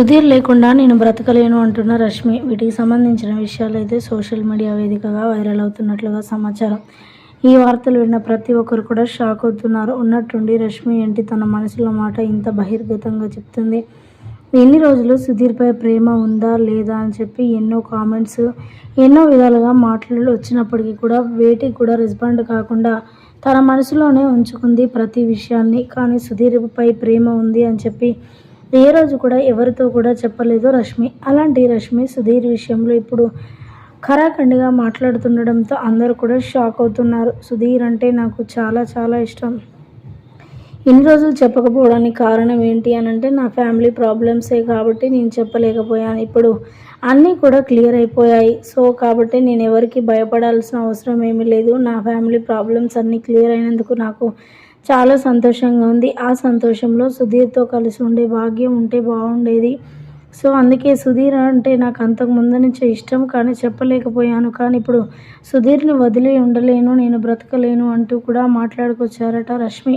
సుధీర్ లేకుండా నేను బ్రతకలేను అంటున్న రష్మి. వీటికి సంబంధించిన విషయాలు అయితే సోషల్ మీడియా వేదికగా వైరల్ అవుతున్నట్లుగా సమాచారం. ఈ వార్తలు విన్న ప్రతి ఒక్కరు కూడా షాక్ అవుతున్నారు. ఉన్నట్టుండి రష్మి ఏంటి తన మనసులో మాట ఇంత బహిర్గతంగా చెప్తుంది? ఎన్ని రోజులు సుధీర్పై ప్రేమ ఉందా లేదా అని చెప్పి ఎన్నో కామెంట్స్ ఎన్నో విధాలుగా మాటలు వచ్చినప్పటికీ కూడా వేటికి కూడా రెస్పాండ్ కాకుండా తన మనసులోనే ఉంచుకుంది ప్రతి విషయాన్ని. కానీ సుధీర్పై ప్రేమ ఉంది అని చెప్పి ఏ రోజు కూడా ఎవరితో కూడా చెప్పలేదు రష్మి. అలాంటి రష్మి సుధీర్ విషయంలో ఇప్పుడు ఖరాఖండిగా మాట్లాడుతుండడంతో అందరూ కూడా షాక్ అవుతున్నారు. సుధీర్ అంటే నాకు చాలా చాలా ఇష్టం. ఇన్ని రోజులు చెప్పకపోవడానికి కారణం ఏంటి అని అంటే నా ఫ్యామిలీ ప్రాబ్లమ్సే కాబట్టి నేను చెప్పలేకపోయాను. ఇప్పుడు అన్నీ కూడా క్లియర్ అయిపోయాయి. సో కాబట్టి నేను ఎవరికి భయపడాల్సిన అవసరం ఏమీ లేదు. నా ఫ్యామిలీ ప్రాబ్లమ్స్ అన్నీ క్లియర్ అయినందుకు నాకు చాలా సంతోషంగా ఉంది. ఆ సంతోషంలో సుధీర్తో కలిసి ఉండే భాగ్యం ఉంటే బాగుండేది. సో అందుకే సుధీర్ అంటే నాకు అంతకు ముందు నుంచే ఇష్టం కానీ చెప్పలేకపోయాను. కానీ ఇప్పుడు సుధీర్ని వదిలి ఉండలేను నేను బ్రతకలేను అంటూ కూడా మాట్లాడుకొచ్చారట రష్మి.